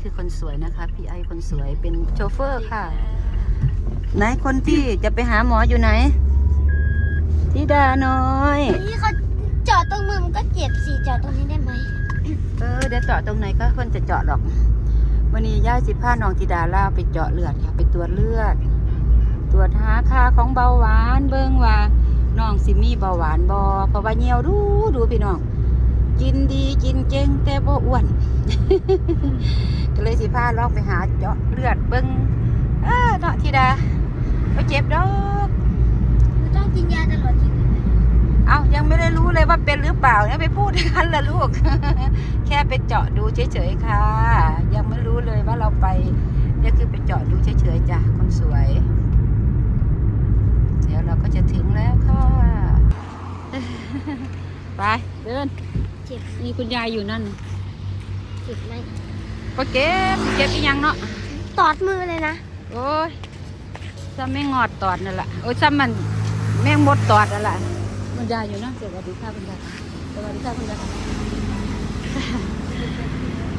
คือคนสวยนะคะพี่ไอคนสวยเป็นโชเฟอร์ค่ะ ไหนคนที่จะไปหาหมออยู่ไหนธิดาน้อยนี่เขาจอดตรงมือมันก็เจ็บสิจอดตรงนี้ได้ไหมเออเดี๋ยวเจาะตรงไหนก็คนจะเจาะหรอกวันนี้ย่าสิพาน้องธิดาล่าไปเจาะเลือดค่ะไปตรวจเลือด ตรวจหาค่าของเบาหวานเบิ่งว่าน้องสิมีเบาหวานบอเพราะว่าเหี่ยวดูดูพี่น้อง กินดีกินเก่งแต่บ่อ้วน ก็เลยสิพาลองไปหาเจาะเลือดเบิ่งเออเนาะธิดาบ่เจ็บดอกมันต้องกินยาตลอดชีวิตไหมเอายังไม่ได้รู้เลยว่าเป็นหรือเปล่าเนี่ยไปพูดกันละลูก แค่ไปเจาะดูเฉยๆค่ะ ยังไม่รู้เลยว่าเราไปเนี่ยคือไปเจาะดูเฉยๆจ้ะคนสวย เดี๋ยวเราก็จะถึงแล้วค่ะไปเดินเจ็บมีคุณยายอยู่นั่น เจ็บไหมก็เก็บเก็บอีกยังเนาะตอดมือเลยนะโอ้ยซ้ำไม่งอดตอดนั่นแหละโอ้ยซ้ำมันแม่งมดตอดนั่นแหละคุณยายอยู่นะสวัสดีค่ะคุณยายสวัสดีค่ะคุณยาย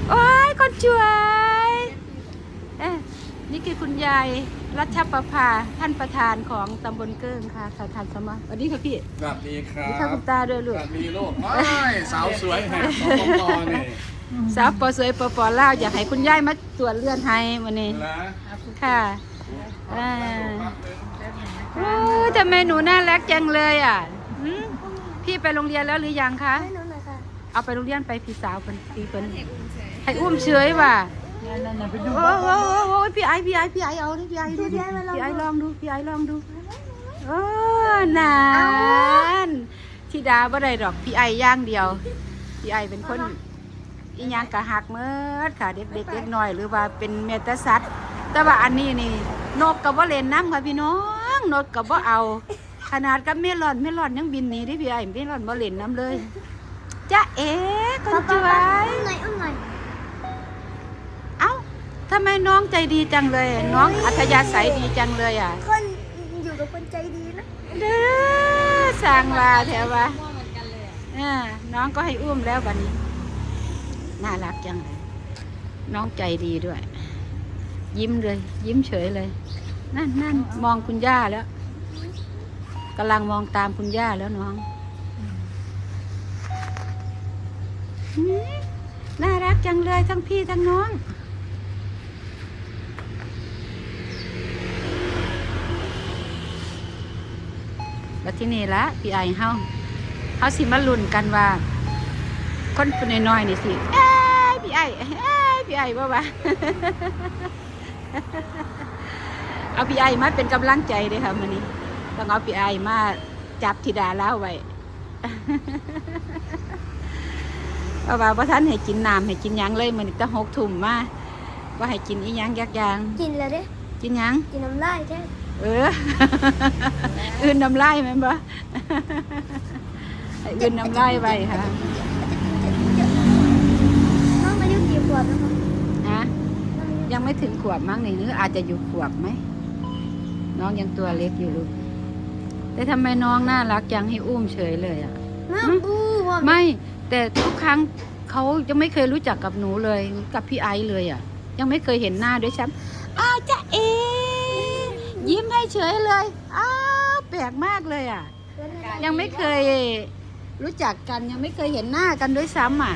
โอ้ยคนช่วยเอ๊ะนี่คือคุณยายรัชประภาท่านประธานของตำบลเกิ้งค่ะสถานสมาสวัสดีค่ะพี่สวัสดีคสรัวัสดีค่ะบคุณตาด้วยสลูกวัสดีลูกว้ายสาวสวยแห่งสปปนี่ สาวปอสวยปอปอลาวอยากให้คุณยายมาตรวจเลือดให้วันนี้นะค่ะอ่าโอ้ยทำไมหนูน่ารักจังเลยอะหืมพี่ไปโรงเรียนแล้วหรือยังคะ ให้หนูหน่อยค่ะเอาไปโรงเรียนไปพี่สาวเป็นพี่เป็นให้อุ้มเฉยว่ะโอ้โหโอ้โหพี่ไอพี่ไอพี่ไอเอาดิพี่ไอดูดิพี่ไอลองดูพี่ไอลองดูโอ้นานธิดาบ่ได้ดอกพี่ไอย่างเดียวพี่ไอเป็นคน อีหยังกะหักเมิดค่ะ เด็กเด็กเล็กน้อย หรือว่าเป็นเมตาสัตว์แต่ว่าอันนี้นี่ นกกับว่าเล่นน้ำค่ะพี่น้อง นกกับว่าเอา ขนาดกับเมลอนเมลอนยังบินหนีได้พี่ไอเมลอนบ่เล่นน้ำเลยจ้าเอ๋คนสวย อุ้มหน่อยอุ้มหน่อยเอ้าทำไมน้องใจดีจังเลย น้องอัธยาศัยดีจังเลยอะคนอยู่กับคนใจดีนะเด้อสร้างว่าแถวว่าอ่าน้องก็ให้อุ้มแล้วบัดนี้ น่ารักจังเลยน้องใจดีด้วย ยิ้มเลย ยิ้มเฉยเลย นั่นนั่นมองคุณย่าแล้วกำลังมองตามคุณย่าแล้วน้องหืมน่ารักจังเลยทั้งพี่ทั้งน้องแล้วที่นี่ละพี่ไอเฮาเฮาสิมาลุ้นกันว่า คนเป็นน้อยๆนี่สิเอ้ย พี่ไอเอ้ยพี่ไอบ่าวะเอาพี่ไอมาเป็นกำลังใจเลยค่ะมื้อนี้ต้องเอาพี่ไอมาจับธิดาแล้วไว้เพราะว่าบ่ทันให้กินน้ำให้กินหยังเลยมื้อนี้ตั้งหกทุ่มมาว่าให้กินอีหยังยักอย่างกินแล้วเด้กินหยังกินน้ำลายแท้เอออื่นน้ำลายแม่นบ่ให้อื่นน้ำลายไว้ค่ะ น้องอายุกี่ขวบแล้วคะ ฮะยัง ไม่ถึงขวบมั้งนี่หรืออาจจะอยู่ขวบไหม น้องยังตัวเล็กอยู่ลูกแต่ทำไมน้องน่ารักจังให้อุ้มเฉยเลยอะน้องอู้ว่าไม่แต่ทุกครั้งเขาจะไม่เคยรู้จักกับหนูเลย กับพี่ไอซ์เลยอะ ยังไม่เคยเห็นหน้าด้วยซ้ำอ้าวจ้าเอ ยิ้มให้เฉยเลยอ้าวแปลกมากเลยอะ ยังไม่เคยรู้จักกันยังไม่เคยเห็นหน้ากันด้วยซ้ำอะ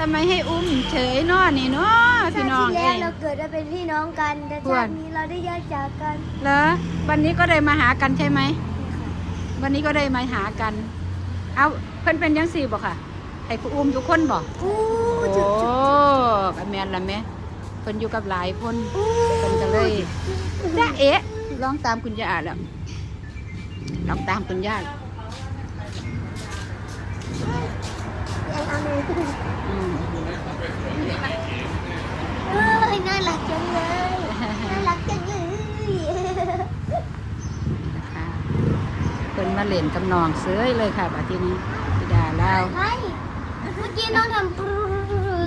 ทำไมให้อุ้มเฉยเนอนี่เนาะชาพี่ติน้องที่เอแล้วง เราเกิดมาเป็นพี่น้องกันแต่ควชารตินี้เราได้แยกจากกันเหรอวันนี้ก็ได้มาหากันใช่ไหม วันนี้ก็ได้มาหากัน เอาเพิ่นเป็นยังสี่บอกค่ะ ให้ผู้อุ้มทุกคนบอกอู้โอ้จุดจุดกับแมนละแม่เพิ่นอยู่กับหลายคนอู้เพิ่นก็เลยจ้าเอ๋ลองตามคุณย่าแล้วลองตามคุณย่าไอ้อาเมย์อืมเอ้ยน่ารักจังเลย น่ารักจังเลยค่ะเพิ่นมาเล่นกับน้องเสื้อยเลยค่ะบัดทีนี้พี่ดาเล่าเฮ้ยเมื่อกี้น้องทำปรู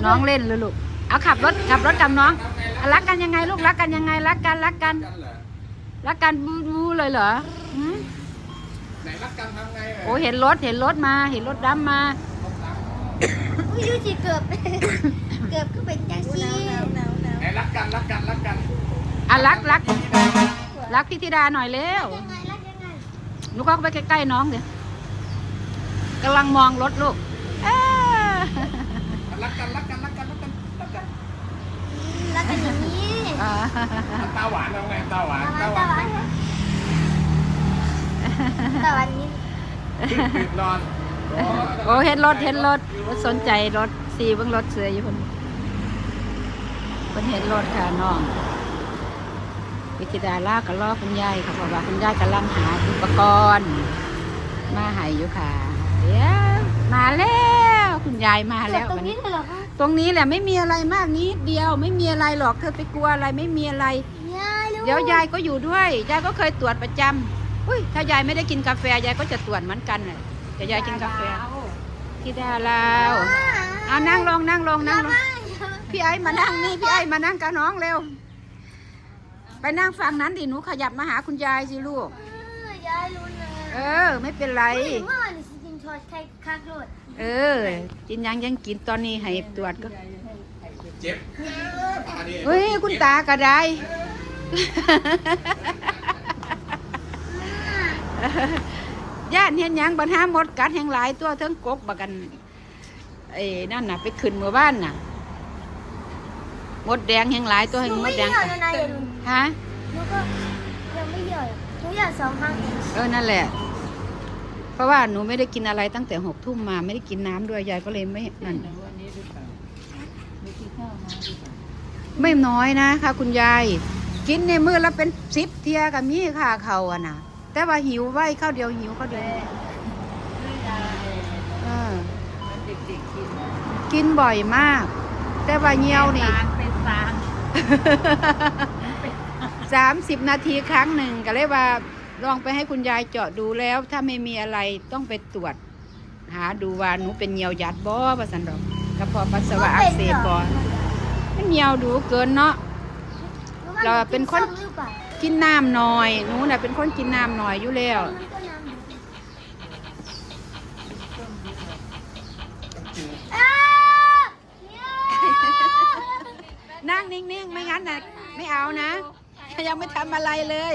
น้องเล่นเลยลูกเอาขับรถขับรถกับน้องอะรักกันยังไงลูกรักกันยังไงรักกันรักกันกันเหรอรักกันบูบูเลยเหรอหืมไหนรักกันทำไงโอ้เห็นรถเห็นรถมาเห็นรถดำมา ออุ้ยดูสิเกือบ เกือบก็เป็นจังซี่ไหนรักกันรักกันรักกันอะรักรักรักพี่ธิดาหน่อยเร็วยังไงรักยังไงหนูก็ไปใกล้ๆน้องเดี๋ยวกำลังมองรถลูกเอ้อรักกันรักกันรักกันรักกันรักกันรักกันอย่างนี้อ่าตาหวานเอาไงตาหวานตะตาหวัวานนตะวันนี้ปิดนอน โอ้เห็นรถเห็นรถบ่สนใจรถสีเบิ่งรถเสืออยู่คนคนเห็นรถค่ะน้องวิธิดาลากก็รอคุณยายค่ะเพราะว่าคุณยายกำลังหาอุปกรณ์ มาให้อยู่ค่ะเดี๋ยวมาแล้วคุณยายมาเกิแล้ดวตรงวันนี้นี้เลยเหรอคะตรงนี้แหละไม่มีอะไรมากนิดเดียวไม่มีอะไรหรอกเธอไปกลัวอะไรไม่มีอะไรยายลูกเดี๋ยวยายก็อยู่ด้วยยายก็เคยตรวจประจำอุ้ยถ้ายายไม่ได้กินกาแฟยายก็จะตรวจเหมือนกันเลย แต่ยายกินกาแฟที่ดาลาวเอานั่งลงนั่งลงนั่งลงพี่ไอ้มานั่งนี่พี่ไอ้มานั่งกับน้องเร็ว ไปนั่งฝั่งนั้นดิหนูขยับมาหาคุณยายสิลูกยายรู้นะเออ ไม่เป็นไรเฮ้ยเมื่อวานนี่สิกินทอดไข่คักโลดเออกินยังยังกินตอนนี้ให้ตรวจก็เจ็บตานี่เฮ้ยคุณตากระได ย่านเห็นหยังบันห้ามดกัดแห่งหลายตัวเทั้งกกบักกันไอ้นั่นน่ะ ไปขึ้นเมื่อบ้านน่ะมดแดงแห่งหลายตัวหแห่งนูมไม่ดเหแดยงอะกัดนะนายอย่าดูฮะหนูก็ยังไม่เหยอะหนูเหยอะสองครั้งเองเออนั่นแหละ เพราะว่าหนูไม่ได้กินอะไรตั้งแต่หกทุ่มมาไม่ได้กินน้ำด้วยยายก็เลยไม่นั่นไม่น้อยนะค่ะ คุณยาย กินในมือแล้วเป็นสิบเทียกับมีค่ะเขาอะนะ แต่ว่าหิวไว้ข้าวเดียวหิวข้าวเดียวเออกินบ่อยมาก แต่ว่าเงียวนี่เป็นสางสามสิบนาทีครั้งหนึ่งก็เลยว่าลองไปให้คุณยายเจาะดูแล้ว ถ้าไม่มีอะไรต้องไปตรวจ หาดูว่าหนูเป็นเหี่ยวยัดบ่ประสันดอกกระเพาะปัสสาวะอักเสบบ่มันเหี่ยวดูเกินเนาะเราเป็นคนหรือเปล่า กินน้ำหน่อยหนูน่ะเป็นคนกินน้ำหน่อยอยู่แล้วมันก็น้ำอยู่อ้าเนี่ยนั่งนิ่งๆ ไม่งั้นน่ะไม่เอานะ ยังไม่ทำอะไรเลย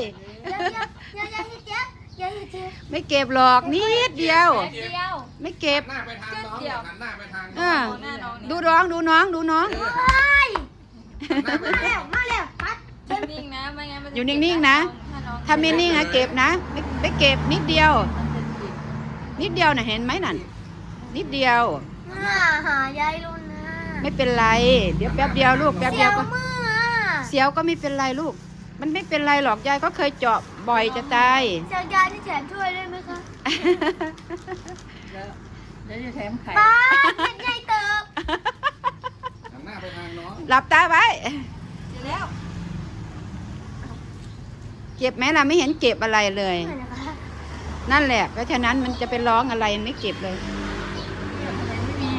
อย่าอย่าอย่าอย่าเจ็บอย่าอย่าเจ็บไม่เก็บหรอกนิดเดียวเดียว ไม่เก็บ หน้าไปทางน้องหันหน้าไปทางเอน้องอหน้าน้องดูน้องดูน้องดูน้องโอ้ยหน้าไปมาทางแล้วมาแล้วปัด นิ่งนะไม่งั้นมันจะอยู่นิ่งๆนะ ถ้าไม่นิ่งนะเก็บนะไม่ไม่เก็บนิดเดียว นิดเดียวน่ะเห็นไหมนั่น นิดเดียวมาหายายลุนนะไม่เป็นไร เดี๋ยวแป๊บเดียวลูกแป๊บเสีเดียยววก็มืออะเสียวก็ไม่เป็นไรลูก มันไม่เป็นไรหรอกยายก็เคยเจาะบ่อยจะตายเสียวยายนี่แถมช่วยได้ไหมคะแล้วจะแถมไข่ป้าเป็นไงเติบ หันหน้าไปทางน้อง หลับตาไว้แล้ว เก็บไหมล่ะไม่เห็นเก็บอะไรเลยเหมือนนะคะนั่นแหละ เพราะฉะนั้นมันจะไปร้องอะไรไม่เก็บเลยไม่มี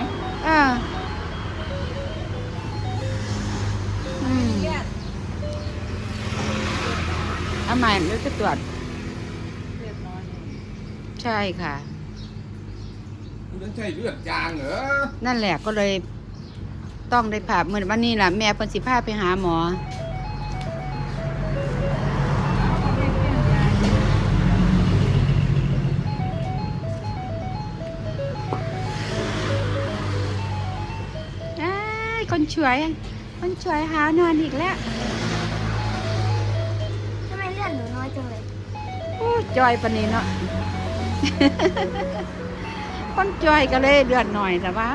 เอออืมเลือดเอาใหม่แล้วจะตรวจเลือดน้อยใช่ค่ะนั่นใช่เลือดยางเหรอ นั่นแหละก็เลยต้องได้ผ่าเหมือนวันนี้แหละแม่เพิ่นสิพาไปหาหมออ้ ช่วยคนช่วยหานอนอีกแล้วทำไมเลือดหนูน้อยจังเลยโอ้จอยปานนี้เนาะ คนจอยก็เลยเดือดหน่อยแต่ว่า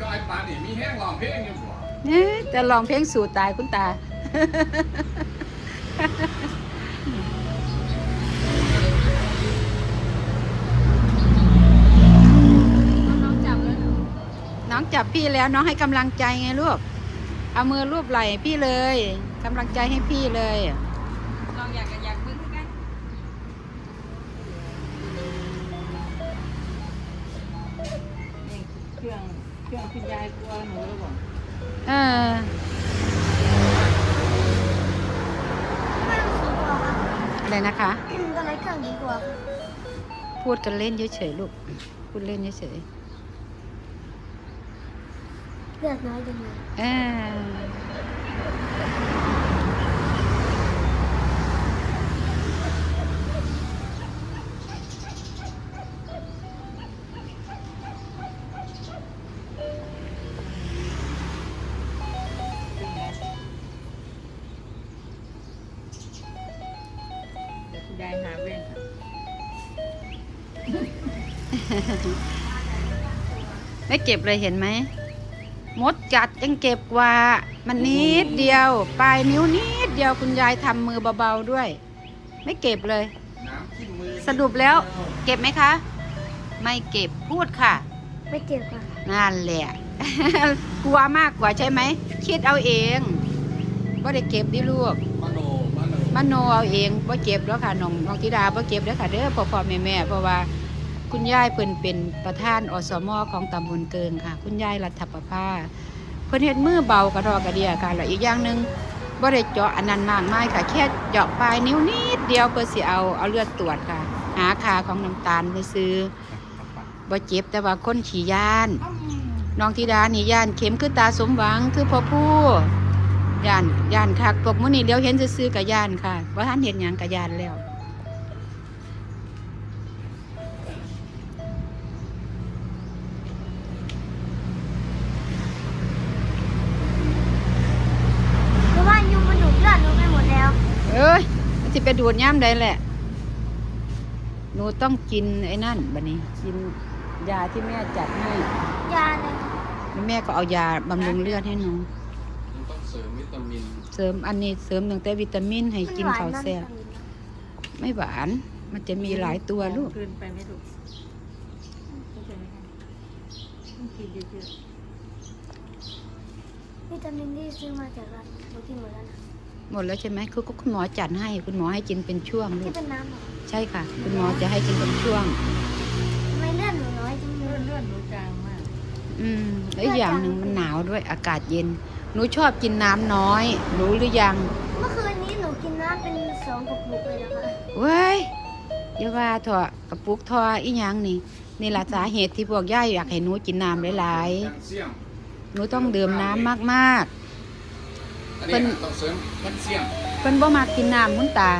จอยปลาดิมีแห้งลองเพลงอยู่บ่เอ๊ะจะลองเพลงสู่ตายคุณตา จับพี่แล้วน้องให้กำลังใจไงลูก เอามือรูปไหล่พี่เลยกำลังใจให้พี่เลยลองอยากอยากบึ้งกันเครื่องเครื่องคุณยายกลัวหนูหรือเปล่าเออนะคะตอนนี้เครื่องดีกว่าค่ะพูดกันเล่นเฉยๆลูก พูดเล่นเฉย เลือดน้อยจังเลยๆเออเดี๋ยวคุณยายหาเว้นค่ะไม่เก็บเลยเห็นไหม มดจัดยังเก็บกว่า มันนิดเดียว ปลายนิ้วนิดเดียวคุณยายทำมือเบาๆด้วย ไม่เก็บเลย น้ำขึ้นมือสรุปแล้ว เก็บไหมคะ ไม่เก็บพูดค่ะไม่เจ็บค่ะนั่นแหละ กลัวมากกว่าใช่ไหมคิดเอาเองว่าได้เก็บดิลูก มโนมโน มโนเอาเองว่าเก็บแล้วค่ะน้องน้องธิดาว่าเก็บแล้วค่ะเด้อพ่อพ่อแม่แม่เพราะว่า คุณยายเพิ่นเป็นประธานอสมอของตำบลเกิงค่ะ คุณยายรัฐประภาเพิ่นเฮ็ดมือเบากระดอกกระเดียค่ะแล้วอีกอย่างหนึ่งบ่ได้เจาะอันนั้นมากมายค่ะ แค่เจาะปลายนิ้วนิดเดียวเพื่อสิเอาเอาเลือดตรวจค่ะ หาค่าของน้ำตาลไปซื้อบ่เจ็บแต่ว่าคนขี่ย่านน้องธิดานี่ย่านเข็มคือตาสมหวังคือพ่อผู้ย่านย่านคักพวกมื้อนี้เดี๋ยวเห็นซื่อกับย่านค่ะว่ท่านเห็นหยังกับย่านแล้ว สิไปดูดย่ำใดแหละ หนูต้องกินไอ้นั่นบัดนี้ กินยาที่แม่จัดให้ ยาเลยค่ะแล้วแม่ก็เอายาบำรุงเลือดให้หนู มันต้องเสริมวิตามินเสริมอันนี้เสริมตั้งแต่วิตามินให้กินข้าวแซ่บไม่หวาน มันจะมีหลายตัวลูกเกินไปไม่ถูกเข้าใจไหมคะต้องกินเยอะวิตามินที่ซื้อมาจากร้านหนูกินหมดแล้วนะ หมดแล้วใช่ไหมคือก็คุณหมอจัดให้คุณหมอให้กินเป็นช่วงลูที่กเป็นน้ำเหรอใช่ค่ะ คุณหมอจะให้กินเป็นช่วง ทำไมเลือดหนูน้อยจังๆเลเลือยดเลือดหนูจางมากอืมแล้วอีกอย่างหนึ่งมันหนาวด้วยอากาศเย็น หนูชอบกินน้ำน้อย รู้หรือยังเมื่อคืนนี้หนูกินน้ำเป็นสองกระปุกเลยนะคะเว้ยอย่าว่าเถอะกระปุกทออีหยังนี่ นี่ละสาเหตุที่พวกย่าอยากให้หนูกินน้ำหลายแคลเซียมๆหนูต้องดื่มน้ำมากอัน เป็นี้นต้องเสริมแคลเซียมๆเพิ่นบ่มักกินน้ำมุนตา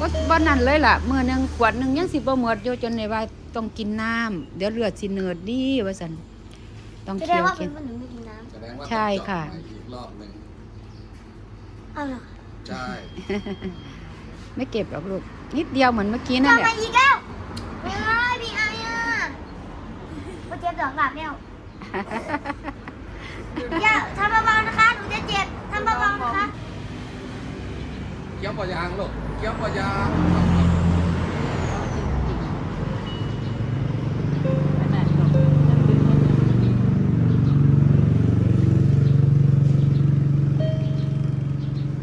บ่บ่นั่นเลยล่ะมื้อหนึงขวดหนึงยังสิบ่หมดอยู่จนได้ว่าต้องกินน้ำเดี๋ยวเลือดสิเนิดดีว่าซั่นต้องแสดเคี่งยวว่ากิเป็นนเพราะหนูไม่กินน้แสดงว่าใช่ค่ะต้องเจาใหม่อีกรอบหนึ่งำเอาเหรอใช่ไม่เก็บหรอกลูกนิดเดียวเหมือนเมื่อกี้นั่นทำแหไมละอีกแล้วเฮ้ยพี่ไอ้อะมาเจ็บดอกหลับแล้ว อย่าทำเบาๆนะคะ หนูจะเจ็บทำเบาๆนะคะ เกี่ยวปะยางลูกเกี่ยวปะยางขนาดหรอก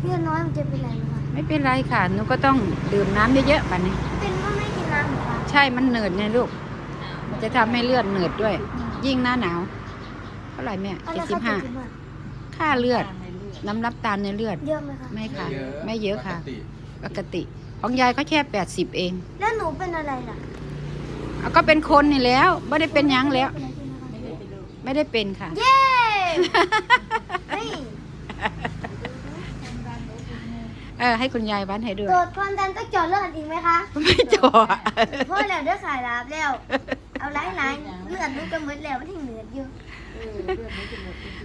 เลือดน้อยมันจะเป็นไรไหมคะไม่เป็นไรค่ะหนูก็ต้องดื่มน้ำเยอะๆป่ะนี้ เป็นเพราะไม่กินน้ำเหรอคะใช่มันเหนืดไงลูก มันจะทำให้เลือดเหนืดด้วย ยิ่งหน้าหนาวเท่าไหร่แม่เอาเจ็ดแล้วสิบเขาห้าจะกินว่าค่าเลือดจางในเลือด น้ำรับตาลในเลือด เยอะไหมคะไม่ค่ะ ไม่ไม่เยอะค่ะปกติปกติ ของยายก็แค่แปดสิบเอง แล้วหนูเป็นอะไรล่ะเอาก็เป็นคนนี่แล้วไม่ได้เป็นหยังแล้วเป็นอะไรใช่ไหมคะไม่ได้ไปดูไม่ได้เป็นค่ะ เย้เฮ้ยเออให้คุณยายวัดให้ด้วยตรวจความดันต้องเจาะเลือดอีกไหมคะ ไม่จอดเพราะแล้วเด้อขายลาบแล้ว เอาไล่ไล่เลือดหนูก็หมดแล้วมันถึงเหนืออยู่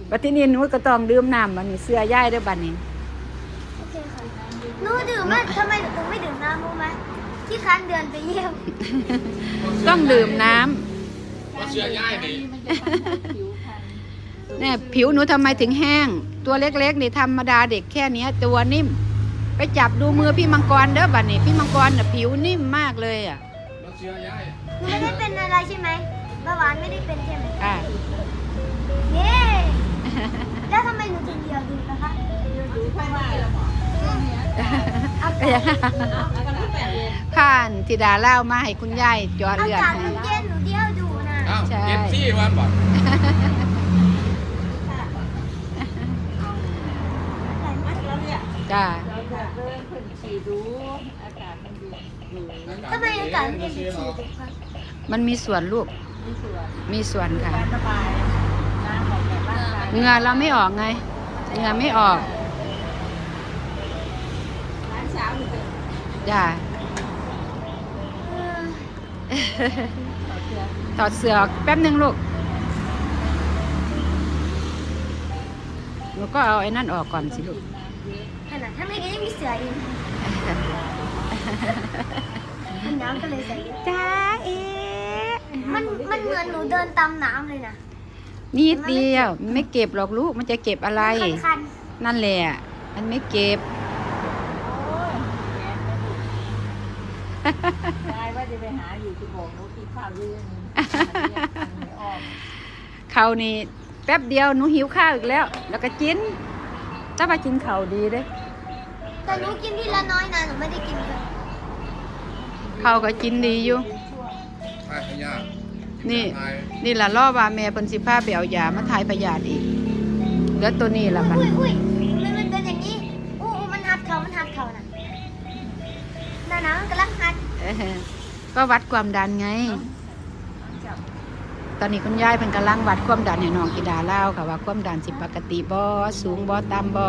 บัดที่นี่หนูก็ต้องดื่มน้ำบัดนี้เสื้อย่ายเด้วยบัดนี้โอเคค่ะหนูดื่มไหมทำไมหนูถึงไม่ดื่มน้ำรู้ไหมที่ค้านเดือนไปเยี่ยมต้องดื่มน้ำเพราะเชื้อย่ายนี่ๆมันจะทำให้ผิวพรรณเนี่ยผิวหนูทำไมถึงแห้ง ตัวเล็กๆนี่ธรรมดาเด็กแค่เนี้ย ตัวนิ่ม ไปจับดูมือพี่มังกรเด้อบัดนี้พี่มังกรน่ะผิวนิ่มมากเลยอะเพราะเชื้อย่าย หนูไม่ได้เป็นอะไรใช่ไหมเบาหวานไม่ได้เป็นใช่ไหม อ่า เย้แล้วทำไมหนูถึงเดียวดูนะคะข่าช่วงเนี้ยอาก็ยังผ่านธิดาเล่ามาให้คุณยายจอดเลือดกาศมันเย็นหนูเดียวดูนะอ้าวใช่เจ็ดซี่วันบ่จ้าเลยขึ้นขี่ดูอาทำไมอากาศมันเป็นสีทุกคนมันมีส่วนลูก มีส่วนค่ะ เหงื่อเราไม่ออกไงเหงื่อไม่ออกร้านเช้าอยู่เป็นจ้าเออขอเชือกถอดเสื้อออกแป๊บหนึ่งลูกหนูก็เอาไอ้นั่นออกก่อนสิลูกขนาดถ้าไม่ก็ยังมีเสืออีกมันน้ำก็เลยใส่เยอะจ้าเอ๋มันมันเหมือนหนูเดินตามน้ำเลยนะ นิดเดียวไม่เก็บหรอกลูกมันจะเก็บอะไร คันนั่นแหละมันไม่เก็บโอ้ยแกไม่ถูกยายว่าจะไปหาอยู่ที่บอกหนูกินข้าวเยอะๆไม่ออกเขาวนี่แป๊บเดียวหนูหิวข้าวอีกแล้ว แล้วก็กินถ้ามากินเขาวดีเด้ๆแต่หนูกินทีละน้อยนะหนูไม่ได้กินเยอะเขาวก็กินดีอยู่ทายพยาธิ นี่ทายนี่ล่ะล่อว่าแม่เพิ่นสิพาไปเอายามาทายพยาธิอีกแล้วตัวนี้ล่ะมันอุ้ยอุ้ยมันมันเป็นอย่างนี้อู้อู้มันหัดเขามันหัดเขาน่ะน่านะมันกำลังหัดเออก็วัดความดันไงจับตอนนี้คุณยายเพิ่นกำลังวัดความดันให้น้องกิดาเล่าวค่ะว่าความดันสิปกติบ่สูงบ่ต่ำบ่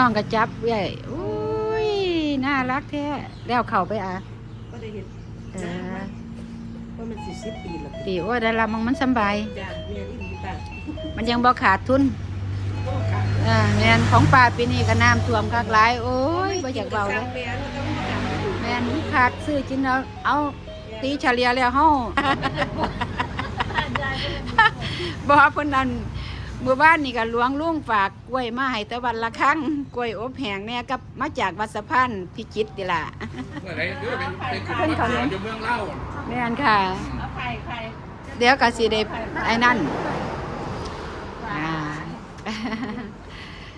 น้องกระจับเว้ยอุ้ยน่ารักแท้แล้วเข้าไปอะก็ได้เห็นเออว่ามันสี่สิบปีแล้วตีโอ้ยดารามังมันสำบายจากเมียนอีหลีต่างมันยังบ่ขาดทุนเอ่าแม่นของป่าปีนี้ก็น้ำท่วมคักหลายโอ้ยบ่อยากเบาเลยเมียนก็ต้องมาทำอยู่แม่นขาดซื้อกินเอาเอาตีเฉลี่ยแล้วเฮาบ่เพิ่นนั่น เมื่อวานนี่ก็หลวงลุงฝากกล้วยมาให้แต่วันละครั้งกล้วยอบแห้งเนี่ยกับมาจากวัดสะพานพิจิตรนี่ล่ะ เมื่อไหร่เดี๋ยวเป็นเป็นกลุ่มคนเสืออยู่เมืองเล่าแม่นค่ะ เอาไข่ไข่เดี๋ยวก็สิได้ไอ้นั่นอ่า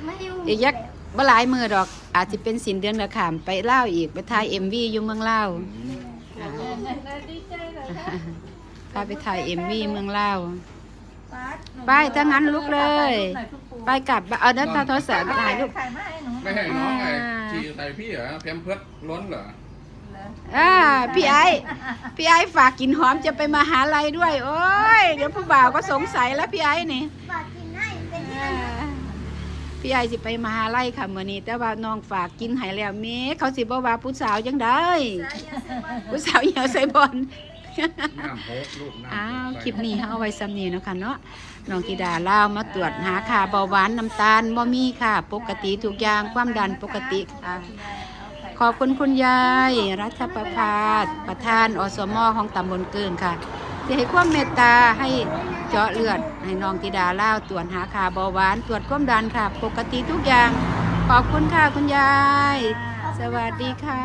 ไม่รู้อีกยักบ่หลายมือดอก อาจจะเป็นสินเดือนละขามไปเล่าวอีกไปถ่าย MV อยู่เมืองเลาวอ่าดีใจเลยนะ พาไปถ่าย MV เมืองเลาวป๊า ไปถ้างั้นลุกเลย ไปกลับเอาเด้านตาโทรศัพท์ถ่ายรูปไข่มาให้หนูไม่ให้น้องไงอ่าขี่ใส่พี่เหรอแพมเพิร์ดล้นเหรออ่าพี่ไอ้พี่ไอ้ฝากกินหอมจะไปมาหาลัยด้วย โอ้ยเดี๋ยวผู้บ่าวก็สงสัยแล้วพี่ไอ้นี่ฝากกินให้เป็นที่อ่าระลึกพี่ไอ้สิไปมาหาลัยค่ะมื้อนี้ แต่ว่าน้องฝากกินให้แล้วเมเขาสิบ่ว่าผู้สาวจังได้ ผู้สาวเหี่ยวใส่บอล น้ำโพกลูกน้ำอ้าวโพกคลิปนี้เอาไว้ซ้ำนี้เนาะค่ะเนาะน้องธิดาเล่าวมาตรวจหาค่าเบาหวานน้ำตาลบ่มีค่ะ ปกติทุกอย่างความดันปกติค่ะ ขอบคุณคุณยาย รัชประภาสประธานอสมของตำบลเกินค่ะที่ให้ความเมตตาให้เจาะเลือด ให้น้องธิดาเล่าวตรวจหาค่าเบาหวานตรวจความดันค่ะ ปกติทุกอย่าง ขอบคุณค่ะคุณยาย สวัสดีค่ะ